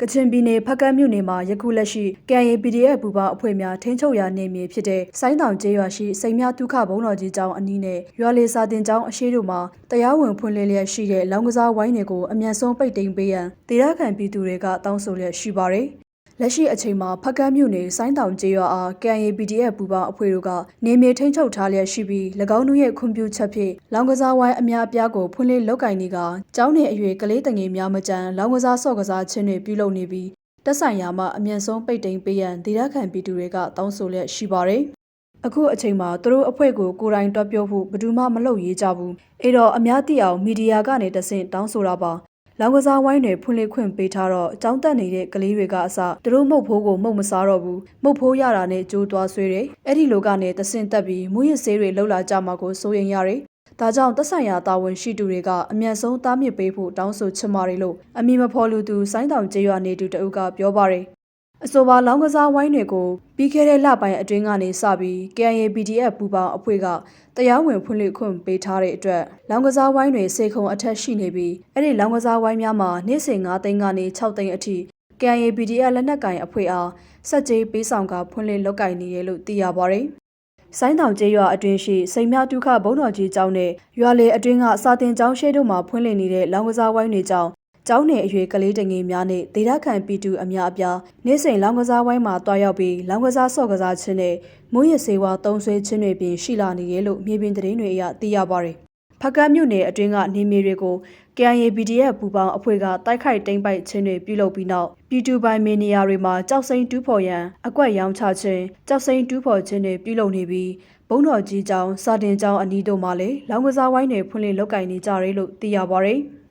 ကချင်ပြည်နယ်ဖက်ကတ်မြို့နယ်မှာယခုလက်ရှိ KIA PDF ပူပေါင်းအဖွဲ့များထိန်းချုပ်ရာနေမြေဖြစ်တဲ့ဆိုင်းတောင်ကျေးရွာရှိစိန်မြဒုက္ခဘုံတော်ကြီးကျောင်းအနီးနဲ့ရွာလေစာတင်ကျောင်းအရှိတို့မှာတရားဝင်ဖွင့်လှစ်လျက်ရှိတဲ့လောင်းကစားဝိုင်းတွေကိုအမြန်ဆုံးပိတ်သိမ်းပေးရန်ဒေသခံပြည်သူတွေကတောင်းဆိုလျက်ရှိပါတယ်။ လက်ရှိအချိန်မှာဖက်ကန်းမြို့နယ်ဆိုင်းတောင်ကျေးရွာအား KIA PDF ပူပေါင်းအဖွဲ့တို့ကနေမြေထိန်းချုပ်ထားလျက်ရှိပြီး၎င်းတို့ရဲ့ခွင့်ပြုချက်ဖြင့်လောင်ကစားဝိုင်းအများအပြားကိုဖွင့်လှစ်လုပ်ကင်နေကကျောင်းနယ်အရွယ်ကလေးတငယ်များမကြမ်းလောင်ကစားဆော့ကစားခြင်းတွေပြုလုပ်နေပြီးတက်ဆိုင်ရာမှအမြန်ဆုံးပိတ်သိမ်းပေးရန်ဒေသခံပြည်သူတွေကတောင်းဆိုလျက်ရှိပါတယ်။အခုအချိန်မှာသူတို့အဖွဲ့ကိုကိုယ်တိုင်တွက်ပြောဖို့ဘယ်သူမှမလုပ်ရေးကြဘူး။အဲ့တော့အများသိအောင်မီဒီယာကနေတဆင့်တောင်းဆိုတာပါ။ လောင်ကစားဝိုင်းတွေဖွင့်လှစ်ခွင့်ပေးထားတော့ចောင်းတက်နေတဲ့ကလေးတွေကအစသူတို့မှုတ်ဖိုးကိုမှုတ်မစားတော့ဘူးမှုတ်ဖိုးရတာနဲ့ကြိုးသွားဆွေးတယ်အဲ့ဒီလိုကနေတဆင့်တက်ပြီးမူရစ်ဆေးတွေလှုပ်လာကြမှာကိုစိုးရင်ရတယ်ဒါကြောင့်သက်ဆိုင်ရာတာဝန်ရှိသူတွေကအမြန်ဆုံးတားမြစ်ပေးဖို့တောင်းဆိုချင်ပါတယ်လို့အမည်မဖော်လူသူဆိုင်းတောင်ကျေးရွာနေသူတအုပ်ကပြောပါတယ် အဆိုပါလောင်းကစားဝိုင်းတွေကိုပြီးခဲ့တဲ့လပိုင်းအတွင်းကနေစပြီး KNA PDF ပူပေါင်းအဖွဲ့ကတရားဝင်ဖွင့်လှစ်ခွင့်ပေးထားတဲ့အတွက်လောင်းကစားဝိုင်းတွေစေခုံအထက်ရှိနေပြီးအဲ့ဒီလောင်းကစားဝိုင်းများမှာနေ့စဉ်9သိန်းကနေ6သိန်းအထိ KNA PDF လက်နက်ကင်အဖွဲ့အားစက်ကြေးပေးဆောင်ကဖွင့်လှစ်လုပ်ကင်နေတယ်လို့သိရပါတယ်။ဆိုင်းတောင်ကျေးရွာအတွင်းရှိစိန်မြဒုက္ခဘုံတော်ကြီးကျောင်းနဲ့ရွာလေအတွင်းကစာတင်ကျောင်းရှေ့တို့မှာဖွင့်လှစ်နေတဲ့လောင်းကစားဝိုင်းတွေကြောင့် ကျောင်းနယ်အရွယ်ကလေးတငယ်များနဲ့ဒေသခံပြည်သူအများအပြားနေ့စဉ်လောင်းကစားဝိုင်းမှာတွားရောက်ပြီးလောင်းကစားဆော့ကစားခြင်းနဲ့မိုးရစေဝါတုံးဆွဲခြင်းတွေပြင်ရှိလာနေတယ်လို့မြေပြင်သတင်းတွေအရသိရပါတယ်။ဖကတ်မြို့နယ်အတွင်းကနေမြေတွေကို KIA PDF ပူပေါင်းအဖွဲ့ကတိုက်ခိုက်တိမ့်ပိုက်ခြင်းတွေပြုလုပ်ပြီးနောက်ပြည်သူပိုင်မေနေရာတွေမှာကြောက်စိမ့်တူးဖော်ရန်အကွက်ရောင်းချခြင်းကြောက်စိမ့်တူးဖော်ခြင်းတွေပြုလုပ်နေပြီးဘုံတော်ကြီးကျောင်းစာတင်ကျောင်းအနီးတို့မှာလည်းလောင်းကစားဝိုင်းတွေဖွင့်လှစ်လုပ်ကင်နေကြတယ်လို့သိရပါတယ်။